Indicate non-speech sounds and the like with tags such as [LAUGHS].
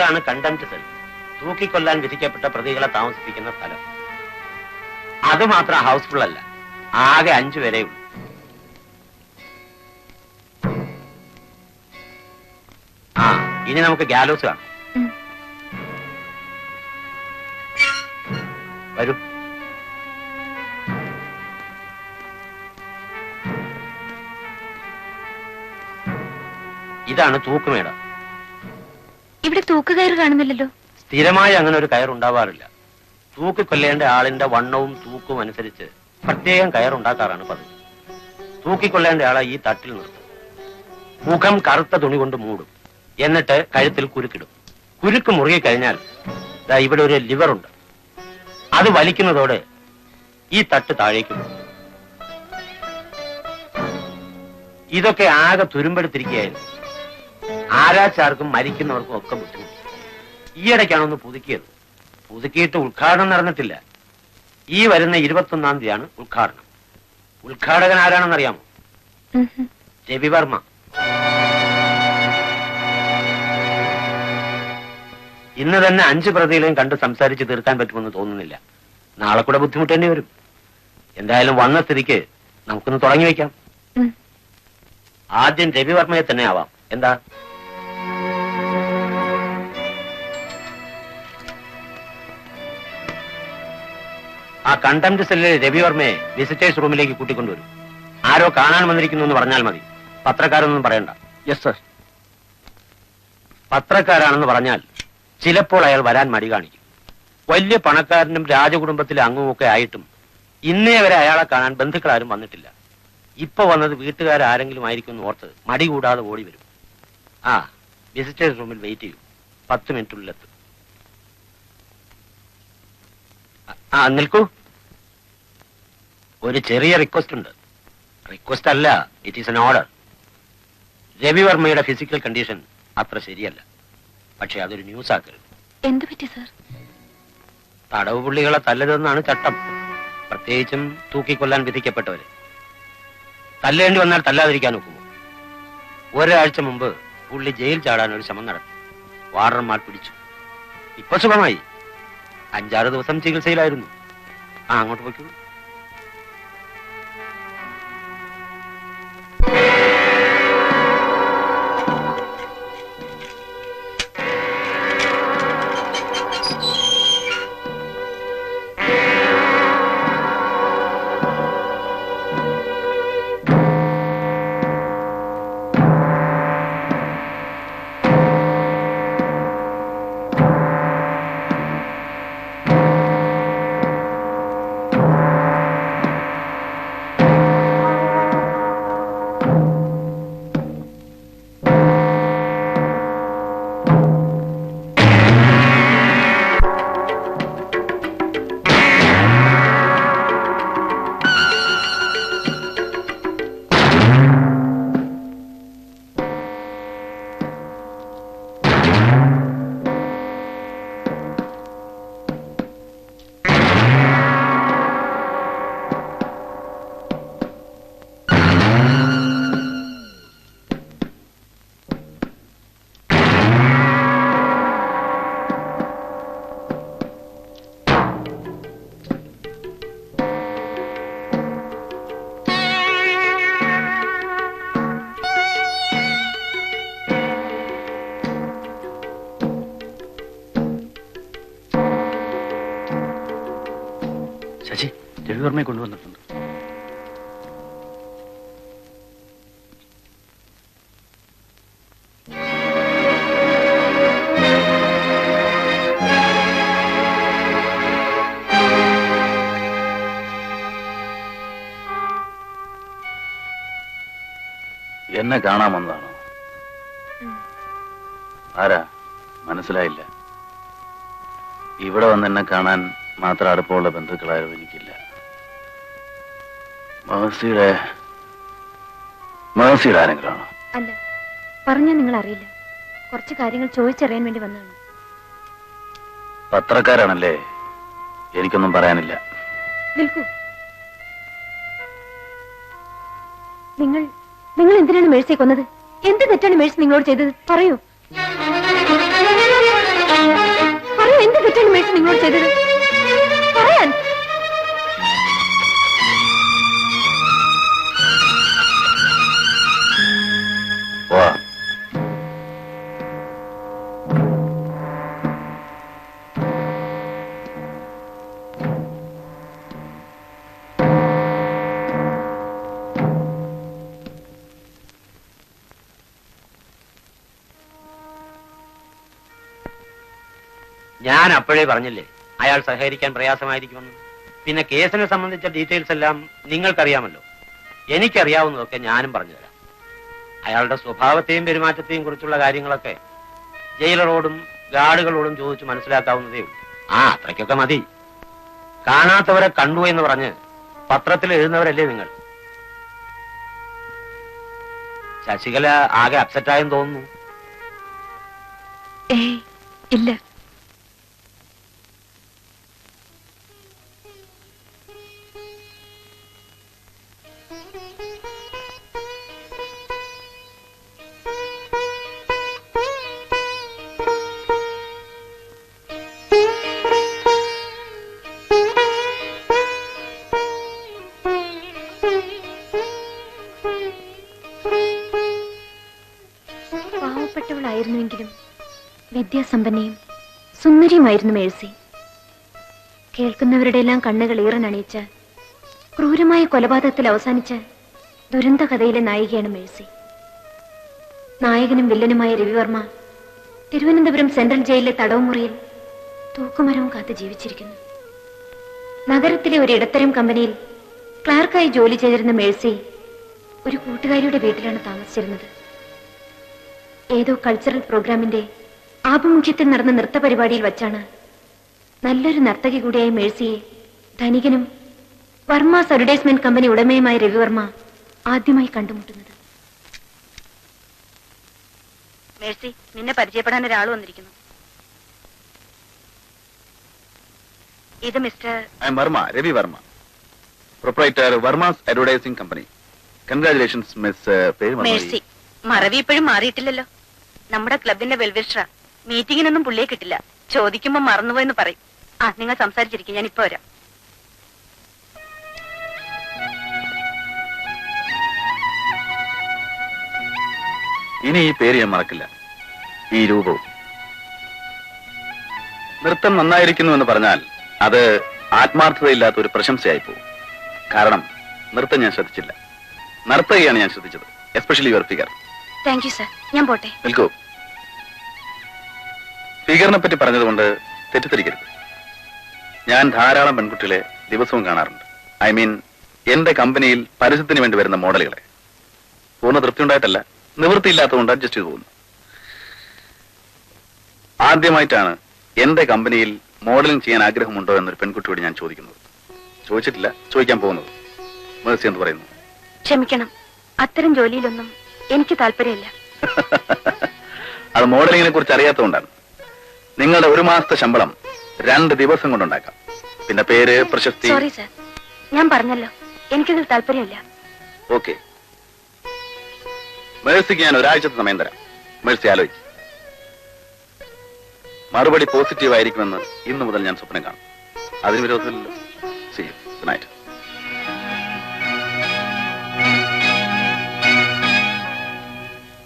അതാണ് contempt cell തൂക്കിക്കൊല്ലാൻ വിധിക്കപ്പെട്ട പ്രതികളെ താമസിപ്പിക്കുന്ന സ്ഥലം. അത് മാത്രം ഹൗസ്ഫുൾ അല്ല. ആകെ അഞ്ചു വരെ ആ ഇനി നമുക്ക് ഗാലോസ് കാണാം. വരൂ. ഇതാണ് തൂക്കുമേട. ഇവിടെ തൂക്കുകയറ് കാണുന്നില്ലല്ലോ. സ്ഥിരമായി അങ്ങനെ ഒരു കയർ ഉണ്ടാവാറില്ല. തൂക്കി കൊല്ലേണ്ട ആളിന്റെ വണ്ണവും തൂക്കും അനുസരിച്ച് പ്രത്യേകം കയറുണ്ടാക്കാറാണ് പതിവ്. തൂക്കിക്കൊള്ളേണ്ട ആളെ ഈ തട്ടിൽ നിർത്തും. മുഖം കറുത്ത തുണി കൊണ്ട് മൂടും. എന്നിട്ട് കഴുത്തിൽ കുരുക്കിടും. കുരുക്ക് മുറുകി കഴിഞ്ഞാൽ ഇവിടെ ഒരു ലിവർ ഉണ്ട് അത് വലിക്കുന്നതോടെ ഈ തട്ട് താഴേക്ക് പോകും. ഇതൊക്കെ ആകെ തുരുമ്പെടുത്തിരിക്കുകയായിരുന്നു. ആരാച്ചാർക്കും മരിക്കുന്നവർക്കും ഒക്കെ ബുദ്ധിമുട്ട്. ഈയിടയ്ക്കാണ് ഒന്ന് പുതുക്കിയത്. പുതുക്കിയിട്ട് ഉദ്ഘാടനം നടന്നിട്ടില്ല. ഈ വരുന്ന ഇരുപത്തൊന്നാം തീയതിയാണ് ഉദ്ഘാടനം. ഉദ്ഘാടകൻ ആരാണെന്നറിയാമോ. രവിവർമ്മ ഇന്ന് തന്നെ അഞ്ച് പ്രതികളെയും കണ്ട് സംസാരിച്ച് തീർക്കാൻ പറ്റുമെന്ന് തോന്നുന്നില്ല. നാളെ കൂടെ ബുദ്ധിമുട്ട് തന്നെ വരും. എന്തായാലും വന്ന സ്ഥിതിക്ക് നമുക്കൊന്ന് തുടങ്ങി വെക്കാം. ആദ്യം രവിവർമ്മയെ തന്നെ ആവാം. എന്താ? ആ കണ്ടംപ്റ്റ് സെല്ലിൽ രവിവർമ്മയെ വിസിറ്റേഴ്സ് റൂമിലേക്ക് കൂട്ടിക്കൊണ്ടുവരും. ആരോ കാണാൻ വന്നിരിക്കുന്നു എന്ന് പറഞ്ഞാൽ മതി. പത്രക്കാരൊന്നും പറയണ്ട. യെസ് സർ പത്രക്കാരാണെന്ന് പറഞ്ഞാൽ ചിലപ്പോൾ അയാൾ വരാൻ മടി കാണിക്കും. വലിയ പണക്കാരനും രാജകുടുംബത്തിലെ അംഗവുമൊക്കെ ആയിട്ടും ഇന്നേ വരെ അയാളെ കാണാൻ ബന്ധുക്കളാരും വന്നിട്ടില്ല. ഇപ്പൊ വന്നത് വീട്ടുകാരാരെങ്കിലും ആയിരിക്കും എന്ന് ഓർത്ത് മടി കൂടാതെ ഓടി വരും. ആ വിസിറ്റേഴ്സ് റൂമിൽ വെയിറ്റ് ചെയ്യൂ. പത്ത് മിനിറ്റുള്ളിലെത്തും ആ, ആ നിൽക്കൂ. ഒരു ചെറിയ റിക്വസ്റ്റ് ഉണ്ട്. റിക്വസ്റ്റ് അല്ല ഇറ്റ് ഈസ് എൻ ഓർഡർ രവിവർമ്മയുടെ ഫിസിക്കൽ കണ്ടീഷൻ അത്ര ശരിയല്ല. പക്ഷെ അതൊരു ന്യൂസ് ആക്കരുത്. എന്ത് പറ്റി സർ തടവ് പുള്ളികളെ തല്ലരുതെന്നാണ് ചട്ടം. പ്രത്യേകിച്ചും തൂക്കിക്കൊല്ലാൻ വിധിക്കപ്പെട്ടവര്. തല്ലേണ്ടി വന്നാൽ തല്ലാതിരിക്കാൻ ഒക്കുമോ? ഒരാഴ്ച മുമ്പ് പുള്ളി ജയിൽ ചാടാൻ ഒരു ശ്രമം നടത്തി. വാർഡർമാർ പിടിച്ചു. ഇപ്പൊ സുഖമായി. അഞ്ചാറ് ദിവസം ചികിത്സയിലായിരുന്നു. ആ അങ്ങോട്ട് പോയിക്കോളൂ. രവിവർമ്മയെ കൊണ്ടുവന്നിട്ടുണ്ട്. എന്നെ കാണാൻ വന്നതാണോ ആരാ? മനസ്സിലായില്ല. ഇവിടെ വന്ന് എന്നെ കാണാൻ മാത്രം അടുപ്പമുള്ള ബന്ധുക്കളാരും എനിക്കില്ല. മേഴ്സിയുടെ ആരെങ്കിലും അല്ല പറഞ്ഞാൽ നിങ്ങൾ അറിയില്ല കുറച്ച് കാര്യങ്ങൾ ചോദിച്ചറിയാൻ വേണ്ടി വന്നതാണ്. പത്രക്കാരാണല്ലേ? എനിക്കൊന്നും പറയാനില്ല. നിൽക്കൂ നിങ്ങൾ നിങ്ങൾ എന്തിനാണ് മേഴ്സിയെ കൊന്നത്? എന്ത് തെറ്റാണ് മേഴ്സി നിങ്ങളോട് ചെയ്തത്? പറയൂ. പറയൂ എന്ത് തെറ്റാണ് മേഴ്സി നിങ്ങളോട് ചെയ്തത്? അപ്പോഴേ പറഞ്ഞില്ലേ? അയാൾ സഹകരിക്കാൻ പ്രയാസമായിരിക്കുമെന്ന്. പിന്നെ കേസിനെ സംബന്ധിച്ച ഡീറ്റെയിൽസ് എല്ലാം നിങ്ങൾക്കറിയാമല്ലോ. എനിക്കറിയാവുന്നതൊക്കെ ഞാനും പറഞ്ഞുതരാം അയാളുടെ സ്വഭാവത്തെയും പെരുമാറ്റത്തെയും കുറിച്ചുള്ള കാര്യങ്ങളൊക്കെ ജയിലറോടും ഗാർഡുകളോടും ചോദിച്ച് മനസ്സിലാക്കാവുന്നതേ ആ അത്രയ്ക്കൊക്കെ മതി. കാണാത്തവരെ കണ്ടു എന്ന് പറഞ്ഞ് പത്രത്തിൽ എഴുതുന്നവരല്ലേ നിങ്ങൾ? ശശികല ആകെ അപ്സെറ്റായെന്ന് തോന്നുന്നു. ഇല്ല. വിദ്യാസമ്പന്നയും സുന്ദരിയുമായിരുന്നു മേഴ്സി. കേൾക്കുന്നവരുടെ എല്ലാം കണ്ണുകൾ ഈറനണിയിച്ച ക്രൂരമായ കൊലപാതകത്തിൽ അവസാനിച്ച ദുരന്ത കഥയിലെ നായികയാണ് മേഴ്സി. നായകനും വില്ലനുമായ രവിവർമ്മ തിരുവനന്തപുരം സെൻട്രൽ ജയിലിലെ തടവുമുറിയിൽ തൂക്കുമരവും കാത്ത് ജീവിച്ചിരിക്കുന്നു. നഗരത്തിലെ ഒരു ഇടത്തരം കമ്പനിയിൽ ക്ലാർക്കായി ജോലി ചെയ്തിരുന്ന മേഴ്സി ഒരു കൂട്ടുകാരിയുടെ വീട്ടിലാണ് താമസിച്ചിരുന്നത്. ഏതോ കൾച്ചറൽ പ്രോഗ്രാമിന്റെ ആഭിമുഖ്യത്തിൽ നടന്ന നൃത്ത പരിപാടിയിൽ വച്ചാണ് നല്ലൊരു നർത്തകി കൂടിയായ മേഴ്സിയെ ധനികനും വർമാസ് അഡ്വർടൈസ്മെന്റ് കമ്പനി ഉടമയുമായ രവിവർമ്മ ആദ്യമായി കണ്ടുമുട്ടുന്നത്. മേഴ്സി നിന്നെ പരിചയപ്പെടാൻ ഒരാൾ വന്നിരിക്കുന്നു. ഇത് mister I M Varma Ravi Varma proprietor Varma's advertising company congratulations miss. Mercy മറവി ഇപ്പോഴും മാറിയിട്ടില്ലല്ലോ. നമ്മുടെ ക്ലബിന്റെ വെൽവിഷ മീറ്റിങ്ങിനൊന്നും പുള്ളിയെ കിട്ടില്ല. ചോദിക്കുമ്പോ മറന്നുപോയെന്ന് പറയും. ആ നിങ്ങൾ സംസാരിച്ചിരിക്കും ഞാൻ ഇപ്പൊ വരാം. ഇനി ഈ പേര് ഞാൻ മറക്കില്ല. ഈ രൂപവും. നൃത്തം നന്നായിരിക്കുന്നു എന്ന് പറഞ്ഞാൽ അത് ആത്മാർത്ഥതയില്ലാത്ത ഒരു പ്രശംസയായി പോകും. കാരണം നൃത്തം ഞാൻ ശ്രദ്ധിച്ചില്ല. നർത്തകിയാണ് ഞാൻ ശ്രദ്ധിച്ചത് especially your figure thank you sir ഞാൻ പോട്ടെ. നിൽക്കൂ. ഫിഗറിനെ പറ്റി പറഞ്ഞതുകൊണ്ട് തെറ്റിദ്ധരിക്കരുത്. ഞാൻ ധാരാളം പെൺകുട്ടികളെ ദിവസവും കാണാറുണ്ട്. ഐ മീൻ എന്റെ കമ്പനിയിൽ പരസ്യത്തിന് വേണ്ടി വരുന്ന മോഡലുകളെ. പൂർണ തൃപ്തി ഉണ്ടായിട്ടല്ല നിവൃത്തിയില്ലാത്തതുകൊണ്ട് അഡ്ജസ്റ്റ് ചെയ്തു പോകുന്നു. ആദ്യമായിട്ടാണ് എന്റെ കമ്പനിയിൽ മോഡലിംഗ് ചെയ്യാൻ ആഗ്രഹമുണ്ടോ എന്നൊരു പെൺകുട്ടിയോട് ഞാൻ ചോദിക്കുന്നത്. ചോദിച്ചിട്ടില്ല ചോദിക്കാൻ പോകുന്നത്. മേഴ്സി എന്ന് പറയുന്നു? ക്ഷമിക്കണം അത്തരം ജോലിയിലൊന്നും എനിക്ക് താല്പര്യമില്ല. [LAUGHS] അത് മോഡലിങ്ങിനെ കുറിച്ച് അറിയാത്തതുകൊണ്ടാണ്. നിങ്ങളുടെ ഒരു മാസത്തെ ശമ്പളം രണ്ട് ദിവസം കൊണ്ടുണ്ടാക്കാം. പിന്നെ പേര് പ്രശസ്തി. സോറി സർ ഞാൻ പറഞ്ഞല്ലോ. എനിക്കതിൽ താല്പര്യമില്ല. ഓക്കെ മേഴ്സിക്ക് ഞാൻ ഒരാഴ്ചത്തെ സമയം തരാം. മേഴ്സി ആലോചിക്കും. മറുപടി പോസിറ്റീവ് ആയിരിക്കുമെന്ന് ഇന്നു മുതൽ ഞാൻ സ്വപ്നം കാണും. അതിന് വിരോധമില്ലല്ലോ സി ഗുഡ് നൈറ്റ്.